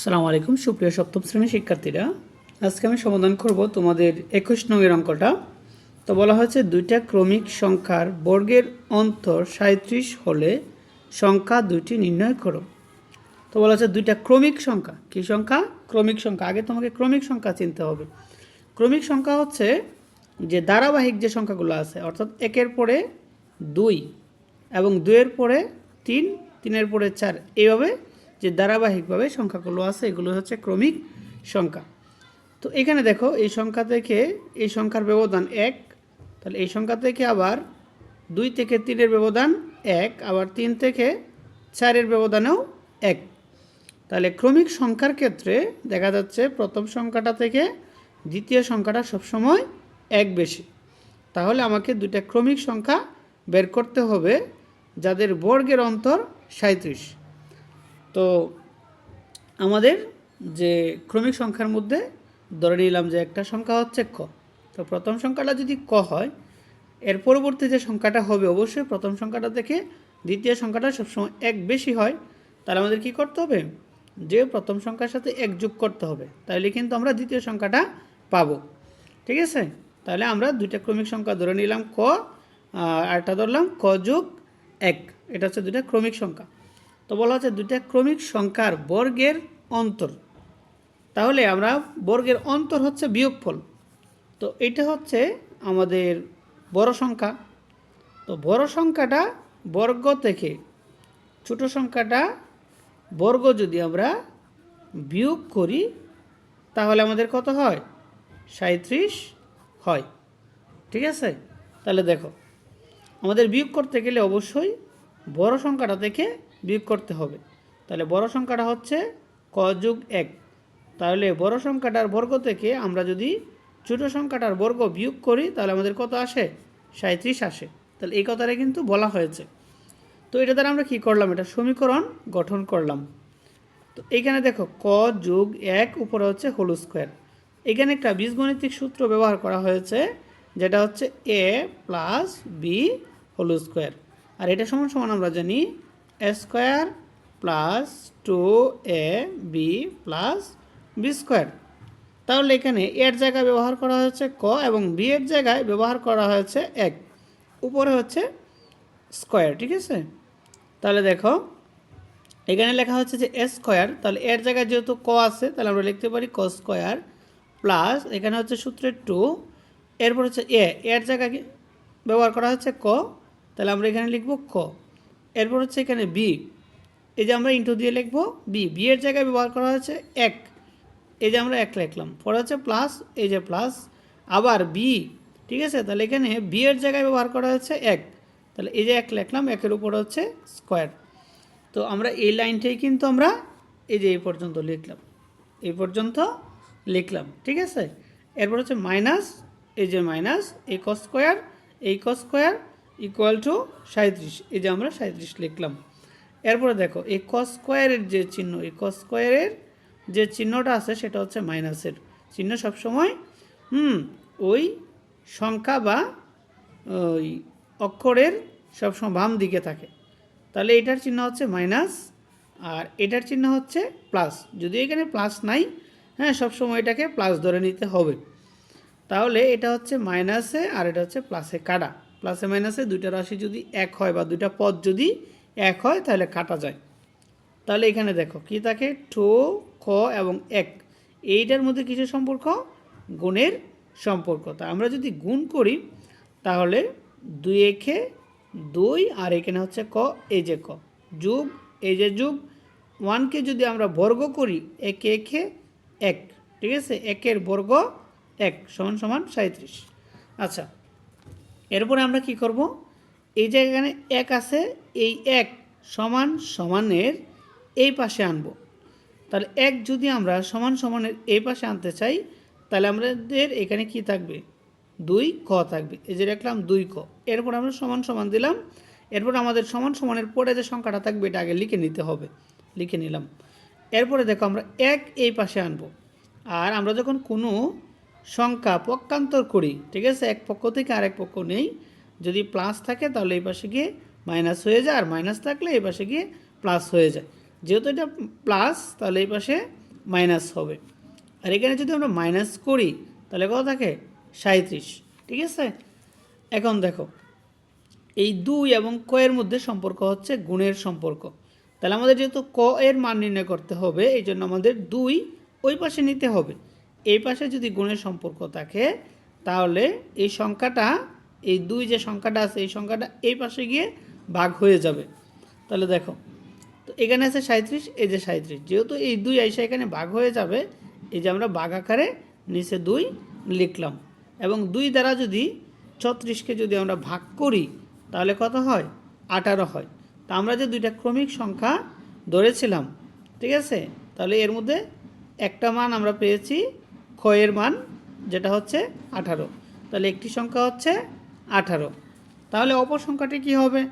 আসসালামু আলাইকুম। সুপ্রিয় সপ্তম শ্রেণির শিক্ষার্থীরা, আজকে আমি সমাধান করব তোমাদের একুশ নংয়ের অঙ্কটা। তো বলা হয়েছে, দুইটা ক্রমিক সংখ্যার বর্গের অন্তর সাঁত্রিশ হলে সংখ্যা দুইটি নির্ণয় করো। তো বলা হচ্ছে দুইটা ক্রমিক সংখ্যা। কী সংখ্যা? ক্রমিক সংখ্যা। আগে তোমাকে ক্রমিক সংখ্যা চিনতে হবে। ক্রমিক সংখ্যা হচ্ছে যে ধারাবাহিক যে সংখ্যাগুলো আছে, অর্থাৎ একের পরে দুই এবং দুইয়ের পরে তিন, তিনের পরে চার, এইভাবে যে ধারাবাহিকভাবে সংখ্যাগুলো আছে এগুলো হচ্ছে ক্রমিক সংখ্যা। তো এখানে দেখো, এই সংখ্যা থেকে, এই সংখ্যার ব্যবধান এক, তাহলে এই সংখ্যা থেকে আবার দুই থেকে তিনের ব্যবধান এক, আবার তিন থেকে চারের ব্যবধানেও এক। তাহলে ক্রমিক সংখ্যার ক্ষেত্রে দেখা যাচ্ছে প্রথম সংখ্যাটা থেকে দ্বিতীয় সংখ্যাটা সবসময় এক বেশি। তাহলে আমাকে দুইটা ক্রমিক সংখ্যা বের করতে হবে, যাদের বর্গের অন্তর সাঁত্রিশ তো আমাদের যে ক্রমিক সংখ্যার মধ্যে ধরে নিলাম যে একটা সংখ্যা হচ্ছে ক। তো প্রথম সংখ্যাটা যদি ক হয়, এর পরবর্তী যে সংখ্যাটা হবে অবশ্যই প্রথম সংখ্যাটা থেকে দ্বিতীয় সংখ্যাটা সবসময় এক বেশি হয়, তাহলে আমাদের কি করতে হবে? যে প্রথম সংখ্যার সাথে এক যোগ করতে হবে তাহলে কিন্তু আমরা দ্বিতীয় সংখ্যাটা পাবো। ঠিক আছে? তাহলে আমরা দুইটা ক্রমিক সংখ্যা ধরে নিলাম ক, আর আরেকটা ধরলাম ক যোগ এক। এটা হচ্ছে দুইটা ক্রমিক সংখ্যা। তো বলা হচ্ছে দুইটা ক্রমিক সংখ্যার বর্গের অন্তর। তাহলে আমরা বর্গের অন্তর হচ্ছে বিয়োগফল। তো এটা হচ্ছে আমাদের বড় সংখ্যা। তো বড় সংখ্যাটা বর্গ থেকে ছোট সংখ্যাটা বর্গ যদি আমরা বিয়োগ করি, তাহলে আমাদের কত হয়? সাঁত্রিশ হয়। ঠিক আছে? তাহলে দেখো, আমাদের বিয়োগ করতে গেলে অবশ্যই বড় সংখ্যাটা থেকে বিয়োগ করতে হবে। তাহলে বড় সংখ্যাটা হচ্ছে ক যোগ এক। তাহলে বড় সংখ্যাটার বর্গ থেকে আমরা যদি ছোট সংখ্যাটার বর্গ বিয়োগ করি, তাহলে আমাদের কত আসে? সাঁত্রিশ আসে। তাহলে এই কথাটা কিন্তু বলা হয়েছে। তো এটা দ্বারা আমরা কি করলাম? এটা সমীকরণ গঠন করলাম। তো এইখানে দেখো, ক যোগ এক উপরে হচ্ছে হোল স্কোয়ার। এখানে একটা বীজগণিতিক সূত্র ব্যবহার করা হয়েছে, যেটা হচ্ছে A plus B whole square. আর এটা সমান সমান আমরা জানি square plus two A B plus B square. তাহলে এখানে এর জায়গায় ব্যবহার করা হয়েছে ক এবং বি এর জায়গায় ব্যবহার করা হয়েছে এক। উপরে হচ্ছে স্কোয়ার, ঠিক আছে? তাহলে দেখো, এখানে লেখা হচ্ছে যে এ স্কোয়ার, তাহলে এর জায়গায় যেহেতু ক আছে, তাহলে আমরা লিখতে পারি ক স্কোয়ার প্লাস এখানে হচ্ছে সূত্রের টু, এরপর হচ্ছে এ। এর জায়গায় ব্যবহার করা হচ্ছে ক? তাহলে আমরা এখানে লিখব ক। এরপর হচ্ছে এখানে বি এই যে আমরা ইন্টু দিয়ে লিখব বি বি এর জায়গায় ব্যবহার করা হচ্ছে এক। এই যে আমরা এক লিখলাম। পরে হচ্ছে প্লাস এই যে প্লাস আবার বি ঠিক আছে? তাহলে এখানে বি এর জায়গায় ব্যবহার করা হচ্ছে এক। তাহলে এই যে এক লিখলাম, একের উপর হচ্ছে স্কোয়ার তো আমরা এই লাইনটাই কিন্তু আমরা এই যে এই পর্যন্ত লিখলাম। এই পর্যন্ত লিখলাম। ঠিক আছে? এরপর হচ্ছে মাইনাস এই যে মাইনাস এই ক স্কোয়ার এই ক স্কোয়ার ইকুয়াল টু সাঁত্রিশ এই যে আমরা সাঁত্রিশ লিখলাম। এরপরে দেখো, এই ক স্কোয়ারের যে চিহ্ন, এই ক স্কোয়ারের যে চিহ্নটা আছে, সেটা হচ্ছে মাইনাসের চিহ্ন সবসময়, হুম, ওই সংখ্যা বা, ওই অক্ষরের সবসময় বাম দিকে থাকে। তাহলে এটার চিহ্ন হচ্ছে মাইনাস আর এটার চিহ্ন হচ্ছে প্লাস যদি এখানে প্লাস নাই হ্যাঁ সবসময় এটাকে প্লাস ধরে নিতে হবে। তাহলে এটা হচ্ছে মাইনাসে আর এটা হচ্ছে প্লাসে কাটা। প্লাসে মাইনাসে দুইটা রাশি যদি এক হয় বা দুইটা পদ যদি এক হয়, তাহলে কাটা যায়। তাহলে এখানে দেখো, কি থাকে? ঠো খ এবং এক। এইটার মধ্যে কিছু সম্পর্ক? গুণের সম্পর্ক। তা আমরা যদি গুণ করি, তাহলে দুই একে দুই আর এখানে হচ্ছে ক এই যে ক। যুগ এই যে যুগ। ওয়ানকে যদি আমরা বর্গ করি, একে একে এক। ঠিক আছে? একের বর্গ এক, সমান সমান সাঁত্রিশ আচ্ছা এরপরে আমরা কি করব? এই যে এখানে এক আছে, এই এক সমান সমানের এই পাশে আনব। তাহলে এক যদি আমরা সমান সমানের এই পাশে আনতে চাই, তাহলে আমাদের এখানে কি থাকবে? দুই ক থাকবে। এই যে রাখলাম দুই ক। এরপর আমরা সমান সমান দিলাম। এরপর আমাদের সমান সমানের পরে যে সংখ্যাটা থাকবে, এটা আগে লিখে নিতে হবে। লিখে নিলাম। এরপরে দেখো আমরা এক এই পাশে আনব। আর আমরা যখন কোনো সংখ্যা পক্ষান্তর করি, ঠিক আছে? এক পক্ষ থেকে আরেক পক্ষ নেই। যদি প্লাস থাকে তাহলে এই পাশে গিয়ে মাইনাস হয়ে যায়, আর মাইনাস থাকলে এই পাশে গিয়ে প্লাস হয়ে যায়। যেহেতু এটা প্লাস তাহলে এই পাশে মাইনাস হবে। আর এখানে যদি আমরা মাইনাস করি, তাহলে কত থাকে? সাঁত্রিশ ঠিক আছে? এখন দেখো, এই দুই এবং ক এর মধ্যে সম্পর্ক হচ্ছে গুণের সম্পর্ক। তাহলে আমাদের যেহেতু ক এর মান নির্ণয় করতে হবে এই জন্য আমাদের দুই ওই পাশে নিতে হবে। এই পাশে যদি গুণের সম্পর্ক থাকে, তাহলে এই সংখ্যাটা, এই দুই যে সংখ্যাটা আছে, এই সংখ্যাটা এই পাশে গিয়ে ভাগ হয়ে যাবে। তাহলে দেখো, তো এখানে আছে সাঁত্রিশ এই যে সাঁত্রিশ যেহেতু এই দুই আইসা এখানে ভাগ হয়ে যাবে, এই যে আমরা ভাগ আকারে নিচে দুই লিখলাম। এবং দুই দ্বারা যদি ছত্রিশকে যদি আমরা ভাগ করি, তাহলে কত হয়? আঠারো হয়। তা আমরা যে দুইটা ক্রমিক সংখ্যা ধরেছিলাম, ঠিক আছে? তাহলে এর মধ্যে একটা মান আমরা পেয়েছি ক্ষয়ের মান যেটা হচ্ছে আঠারো। তাহলে একটি সংখ্যা হচ্ছে আঠারো। তাহলে অপর সংখ্যাটি কি হবে?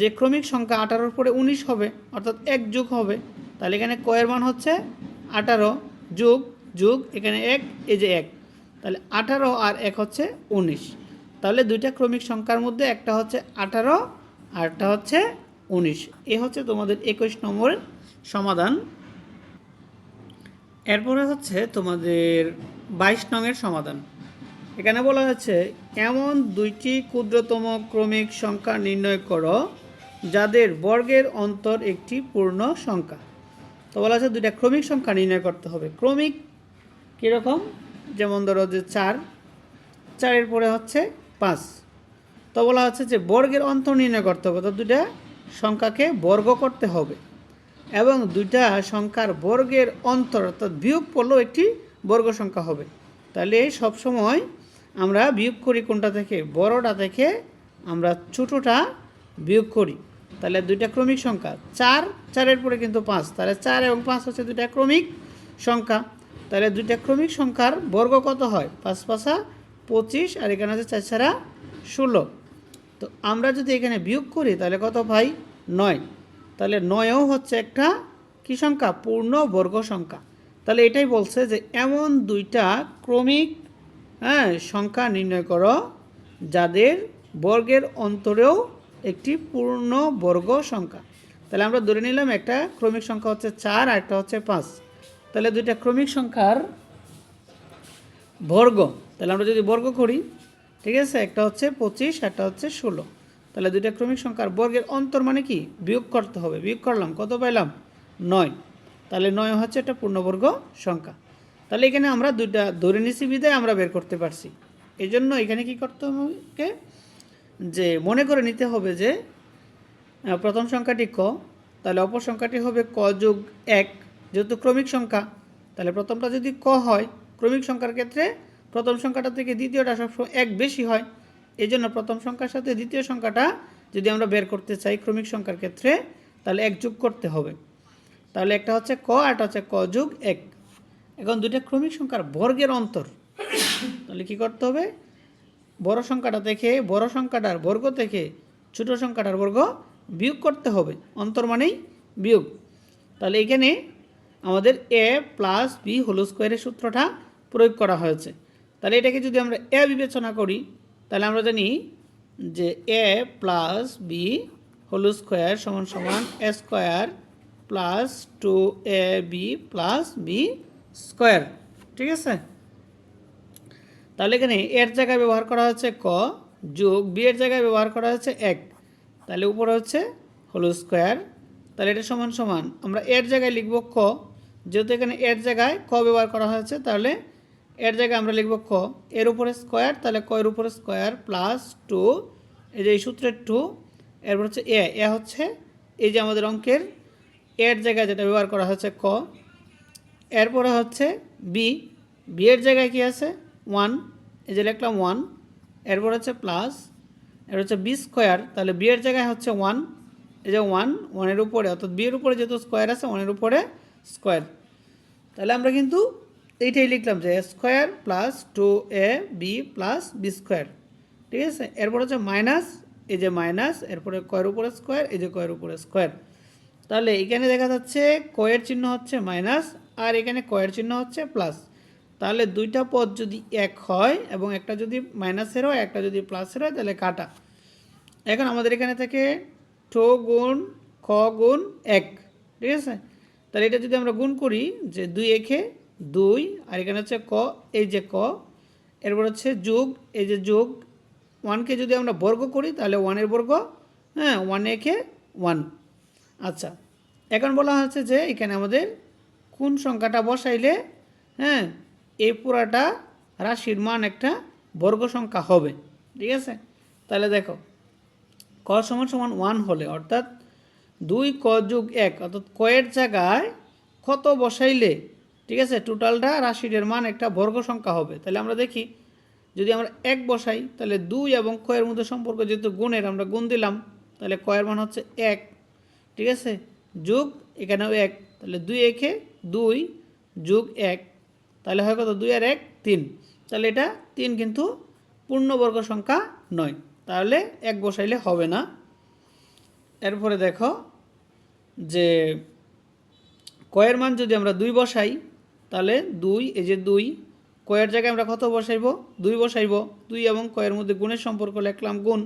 যে ক্রমিক সংখ্যা আঠারোর পরে উনিশ হবে, অর্থাৎ এক যুগ হবে, তাহলে এখানে কয়ের মান হচ্ছে আঠারো যুগ যুগ এখানে এক, এই যে এক। তাহলে আঠারো আর এক হচ্ছে উনিশ। তাহলে দুইটা ক্রমিক সংখ্যার মধ্যে একটা হচ্ছে আঠারো আর একটা হচ্ছে উনিশ। এ হচ্ছে তোমাদের একুশ নম্বরের সমাধান। এরপরে হচ্ছে তোমাদের বাইশ নংয়ের সমাধান। এখানে বলা হচ্ছে, এমন দুইটি ক্ষুদ্রতম ক্রমিক সংখ্যা নির্ণয় করো যাদের বর্গের অন্তর একটি পূর্ণ সংখ্যা। তো বলা হচ্ছে দুইটা ক্রমিক সংখ্যা নির্ণয় করতে হবে। ক্রমিক কীরকম? যেমন ধরো যে চার, চারের পরে হচ্ছে পাঁচ। তো বলা হচ্ছে যে বর্গের অন্তর নির্ণয় করতে হবে তো দুইটা সংখ্যাকে বর্গ করতে হবে। এবং দুইটা সংখ্যার বর্গের অন্তর, অর্থাৎ বিয়োগ পড়লেও একটি বর্গ সংখ্যা হবে। তাহলে সব সময় আমরা বিয়োগ করি কোনটা থেকে? বড়টা থেকে আমরা ছোটোটা বিয়োগ করি। তাহলে দুইটা ক্রমিক সংখ্যা। চার, চারের পরে কিন্তু পাঁচ। তাহলে চার এবং পাঁচ হচ্ছে দুইটা ক্রমিক সংখ্যা। তাহলে দুইটা ক্রমিক সংখ্যার বর্গ কত হয়? পাঁচ পাঁচা পঁচিশ আর এখানে আছে চার ছাড়া ষোলো। তো আমরা যদি এখানে বিয়োগ করি তাহলে কত ভাই নয়। তাহলে নয়ও হচ্ছে একটা কী সংখ্যা? পূর্ণ বর্গ সংখ্যা। তাহলে এটাই বলছে যে এমন দুইটা ক্রমিক হ্যাঁ সংখ্যা নির্ণয় করো যাদের বর্গের অন্তরেও একটি পূর্ণ বর্গ সংখ্যা। তাহলে আমরা ধরে নিলাম একটা ক্রমিক সংখ্যা হচ্ছে চার আর একটা হচ্ছে পাঁচ। তাহলে দুইটা ক্রমিক সংখ্যার বর্গ। তাহলে আমরা যদি বর্গ করি, ঠিক আছে, একটা হচ্ছে পঁচিশ, একটা হচ্ছে ষোলো। তাহলে দুইটা ক্রমিক সংখ্যার বর্গের অন্তর মানে কি? বিয়োগ করতে হবে। বিয়োগ করলাম, কত পাইলাম? নয়। তাহলে নয় হচ্ছে একটা পূর্ণবর্গ সংখ্যা। তাহলে এখানে আমরা দুইটা ধরে নিছি, বিদায় আমরা বের করতে পারছি। এই জন্য এখানে কি করতে হবে? যে মনে করে নিতে হবে যে প্রথম সংখ্যাটি ক, তাহলে অপর সংখ্যাটি হবে ক যোগ এক, যেহেতু ক্রমিক সংখ্যা। তাহলে প্রথমটা যদি ক হয়, ক্রমিক সংখ্যার ক্ষেত্রে প্রথম সংখ্যাটা থেকে দ্বিতীয়টা সবসময় এক বেশি হয়। এই জন্য প্রথম সংখ্যার সাথে দ্বিতীয় সংখ্যাটা যদি আমরা বের করতে চাই ক্রমিক সংখ্যার ক্ষেত্রে, তাহলে এক যোগ করতে হবে। তাহলে একটা হচ্ছে ক, আর একটা হচ্ছে ক যোগ এক। এখন দুইটা ক্রমিক সংখ্যার বর্গের অন্তর। তাহলে কি করতে হবে? বড় সংখ্যাটা থেকে বড় সংখ্যাটার বর্গ থেকে ছোট সংখ্যাটার বর্গ বিয়োগ করতে হবে। অন্তর মানেই বিয়োগ। তাহলে এখানে আমাদের এ প্লাস বি হোল স্কোয়ারের সূত্রটা প্রয়োগ করা হয়েছে। তাহলে এটাকে যদি আমরা এ বিবেচনা করি তাহলে আমরা জানি যে A plus B whole square সমান সমান A square plus two A B plus B square. ঠিক আছে? তাহলে এখানে এর জায়গায় ব্যবহার করা হচ্ছে ক যোগ বি এর জায়গায় ব্যবহার করা হচ্ছে এক। তাহলে উপরে হচ্ছে হোল স্কোয়ার। তাহলে এটা সমান সমান। আমরা এর জায়গায় লিখব ক। যেহেতু এখানে এর জায়গায় ক ব্যবহার করা হয়েছে, তাহলে এর জায়গায় আমরা লিখব ক এর উপরে স্কোয়ার তাহলে ক এর উপরে স্কোয়ার প্লাস টু এই যে এই সূত্রের টু এরপর হচ্ছে এ এ হচ্ছে এই যে আমাদের অঙ্কের, এর জায়গায় যেটা ব্যবহার করা হচ্ছে ক। এরপরে হচ্ছে বি বি এর জায়গায় কি আছে? ওয়ান এই যে লিখলাম ওয়ান এরপর হচ্ছে প্লাস এর হচ্ছে বি স্কোয়ার তাহলে বি এর জায়গায় হচ্ছে ওয়ান এই যে ওয়ান ওয়ানের উপরে, অর্থাৎ বি এর উপরে যেহেতু স্কোয়ার আছে ওয়ানের উপরে স্কোয়ার তাহলে আমরা কিন্তু এইটাই লিখলাম যে square plus two A B plus B square ঠিক আছে? এরপর হচ্ছে মাইনাস এই যে মাইনাস এরপরে কয়ের উপরে স্কোয়ার এই যে কয়ের উপরে স্কোয়ার তাহলে এখানে দেখা যাচ্ছে কয়ের চিহ্ন হচ্ছে মাইনাস আর এখানে কয়ের চিহ্ন হচ্ছে প্লাস তাহলে দুইটা পদ যদি এক হয় এবং একটা যদি মাইনাসের হয়, একটা যদি প্লাসের হয়, তাহলে কাটা। এখন আমাদের এখানে থেকে টো গুণ খ গুণ এক, ঠিক আছে? তাহলে এটা যদি আমরা গুণ করি যে দুই একে দুই, আর এখানে হচ্ছে ক, এই যে ক, এরপর হচ্ছে যোগ, এই যে যোগ, ওয়ানকে যদি আমরা বর্গ করি, তাহলে ওয়ানের বর্গ হ্যাঁ ওয়ান একে ওয়ান। আচ্ছা এখন বলা হচ্ছে যে এখানে আমাদের কোন সংখ্যাটা বসাইলে হ্যাঁ এই পুরাটা রাশির মান একটা বর্গ সংখ্যা হবে, ঠিক আছে? তাহলে দেখো, ক সমান সমান ওয়ান হলে, অর্থাৎ দুই ক যোগ এক, অর্থাৎ কয়ের জায়গায় কত বসাইলে ঠিক আছে? টোটালটা রাশির মান একটা বর্গ সংখ্যা হবে। তাহলে আমরা দেখি, যদি আমরা এক বসাই, তাহলে দুই এবং কয়ের মধ্যে সম্পর্ক যেহেতু গুণের, আমরা গুণ দিলাম, তাহলে কয়ের মান হচ্ছে এক। ঠিক আছে? যোগ এখানেও এক, তাহলে দুই একে দুই যোগ এক, তাহলে হয় কত? দুই আর এক, তিন। তাহলে এটা তিন কিন্তু পূর্ণবর্গ সংখ্যা নয়। তাহলে এক বসাইলে হবে না। এরপরে দেখো যে কয়ের মান যদি আমরা দুই বসাই তাহলে দুই, এই যে দুই, কয়ের জায়গায় আমরা কত বসাইব? দুই বসাইব। দুই এবং কয়ের মধ্যে গুণের সম্পর্ক লিখলাম গুণ।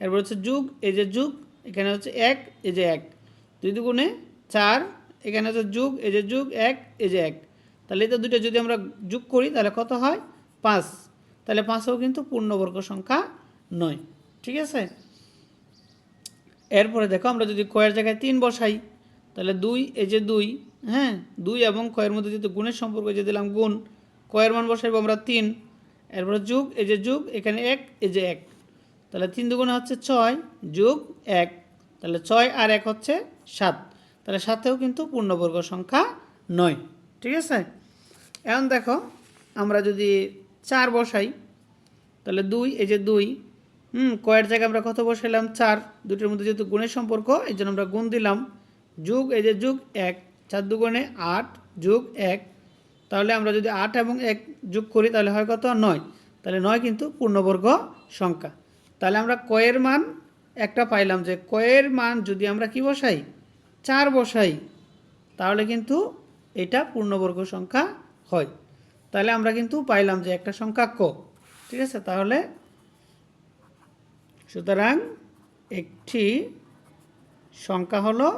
এরপর হচ্ছে যুগ, এই যে যুগ, এখানে হচ্ছে এক, এই যে এক। দুই দুগুণে চার, এখানে হচ্ছে যুগ, এই যে যুগ, এক, এই যে এক। তাহলে এটা দুটো যদি আমরা যোগ করি, তাহলে কত হয়? পাঁচ। তাহলে পাঁচও কিন্তু পূর্ণবর্গ সংখ্যা নয়। ঠিক আছে? এরপরে দেখো, আমরা যদি কয়ের জায়গায় তিন বসাই, তাহলে দুই, এই যে দুই হ্যাঁ দুই এবং কয়ের মধ্যে যেহেতু গুণের সম্পর্ক যে দিলাম গুণ, কয়ের মান বসাইবো আমরা তিন। এরপরে যুগ, এই যে যুগ, এখানে এক, এই যে এক। তাহলে তিন দুগুণে হচ্ছে ছয়, যুগ এক। তাহলে ছয় আর এক হচ্ছে সাত। তাহলে সাতেও কিন্তু পূর্ণবর্গ সংখ্যা নয়। ঠিক আছে? এখন দেখো, আমরা যদি চার বসাই, তাহলে দুই, এই যে দুই, হুম, কয়ের জায়গায় আমরা কত বসাইলাম? চার। দুটোর মধ্যে যেহেতু গুণের সম্পর্ক, এই জন্য আমরা গুণ দিলাম। যুগ, এই যে যুগ এক। চার দুগুণে আট যুগ এক, তাহলে আমরা যদি আট এবং এক যোগ করি, তাহলে হয় কত? নয়। তাহলে নয় কিন্তু পূর্ণবর্গ সংখ্যা। তাহলে আমরা কয়ের মান একটা পাইলাম যে কয়ের মান যদি আমরা কি বসাই? চার বসাই, তাহলে কিন্তু এটা পূর্ণবর্গ সংখ্যা হয়। তাহলে আমরা কিন্তু পাইলাম যে একটা সংখ্যা ক, ঠিক আছে? তাহলে সুতরাং একটি সংখ্যা হলো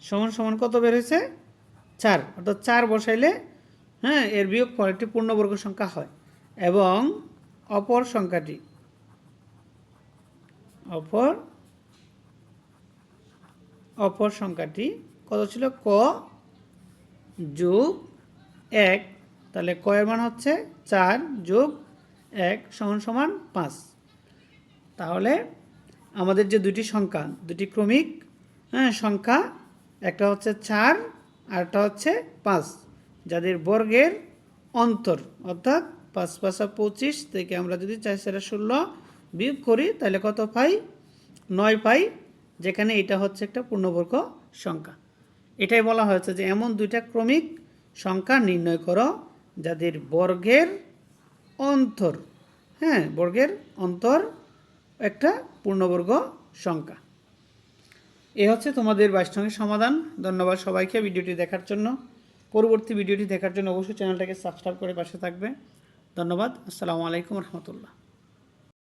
সমান সমান কত বের হয়েছে? চার। অর্থাৎ চার বসাইলে হ্যাঁ এর বিয়োগ ফল পূর্ণবর্গ সংখ্যা হয়। এবং অপর সংখ্যাটি, অপর অপর সংখ্যাটি কত ছিল? ক যোগ এক। তাহলে কয়ের মান হচ্ছে চার যোগ এক সমান সমান পাঁচ। তাহলে আমাদের যে দুটি সংখ্যা দুটি ক্রমিক সংখ্যা, একটা হচ্ছে চার, আর একটা হচ্ছে পাঁচ, যাদের বর্গের অন্তর, অর্থাৎ পাঁচ পাঁচা পঁচিশ থেকে আমরা যদি চার চারে ষোলো বিয়োগ করি, তাহলে কত পাই? নয় পাই, যেখানে এটা হচ্ছে একটা পূর্ণবর্গ সংখ্যা। এটাই বলা হয়েছে যে এমন দুইটা ক্রমিক সংখ্যা নির্ণয় করো, যাদের বর্গের অন্তর হ্যাঁ বর্গের অন্তর একটা পূর্ণবর্গ সংখ্যা। এ হচ্ছে তোমাদের বাইশটঙ্গের সমাধান। ধন্যবাদ সবাইকে ভিডিওটি দেখার জন্য। পরবর্তী ভিডিওটি দেখার জন্য অবশ্যই চ্যানেলটাকে সাবস্ক্রাইব করে পাশে থাকবে। ধন্যবাদ। আসসালামু আলাইকুম রহমতুল্লাহ।